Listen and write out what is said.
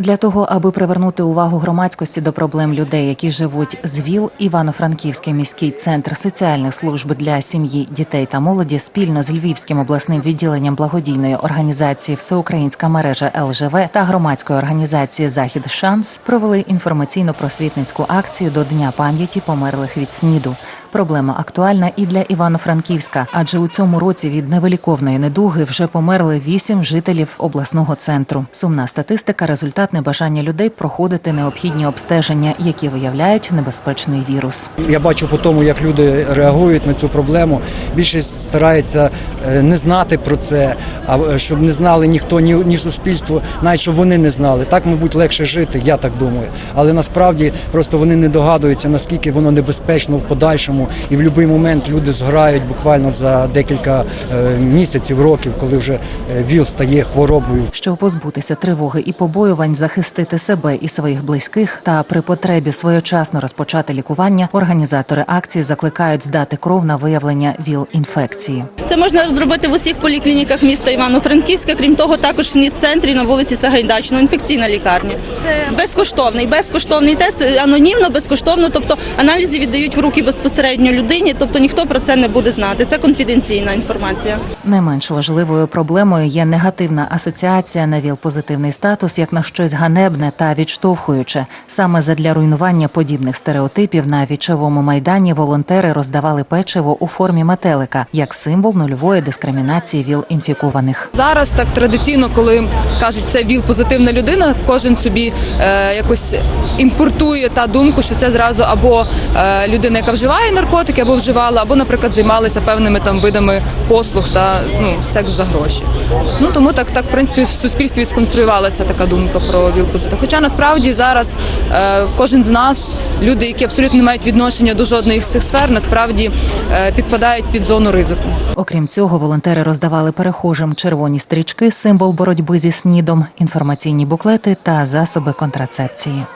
Для того, аби привернути увагу громадськості до проблем людей, які живуть з ВІЛ, Івано-Франківський міський центр соціальних служб для сім'ї, дітей та молоді спільно з Львівським обласним відділенням благодійної організації Всеукраїнська мережа ЛЖВ та громадської організації Захід Шанс провели інформаційно-просвітницьку акцію до Дня пам'яті померлих від СНІДу. Проблема актуальна і для Івано-Франківська, адже у цьому році від невиліковної недуги вже померли вісім жителів обласного центру. Сумна статистика результат небажання людей проходити необхідні обстеження, які виявляють небезпечний вірус. Я бачу по тому, як люди реагують на цю проблему. Більшість старається е, не знати про це, а е, щоб не знали ніхто, ні, ні суспільство, навіть щоб вони не знали. Так, мабуть, легше жити, я так думаю. Але насправді просто вони не догадуються, наскільки воно небезпечно в подальшому, і в будь-який момент люди згорають буквально за декілька е, місяців, років, коли вже ВІЛ стає хворобою. Щоб позбутися тривоги і побоювань, захистити себе і своїх близьких та при потребі своєчасно розпочати лікування, організатори акції закликають здати кров на виявлення ВІЛ-інфекції. Це можна зробити в усіх поліклініках міста Івано-Франківська. Крім того, також в центрі на вулиці Сагайдачного інфекційна лікарня. Безкоштовний, безкоштовний тест, анонімно, безкоштовно. Тобто аналізи віддають в руки безпосередньо людині, тобто ніхто про це не буде знати. Це конфіденційна інформація. Не менш важливою проблемою є негативна асоціація на ВІЛ-позитивний статус як на щось ганебне та відштовхуюче. Саме задля руйнування подібних стереотипів на вічовому майдані волонтери роздавали печиво у формі метелика як символ нульової дискримінації ВІЛ-інфікованих. Зараз так традиційно, коли кажуть, це віл позитивна людина, кожен собі е, якось імпортує та думку, що це зразу або е, людина, яка вживає наркотики, або вживала, або, наприклад, займалися певними там видами послуг та ну секс за гроші. Ну тому так, так в принципі в суспільстві сконструювалася така думка про віл позитив. Хоча насправді зараз е, кожен з нас, люди, які абсолютно не мають відношення до жодної з цих сфер, насправді е, підпадають під зону ризику. Окрім цього, волонтери роздавали перехожим червоні стрічки, символ боротьби зі снідом, інформаційні буклети та засоби контрацепції.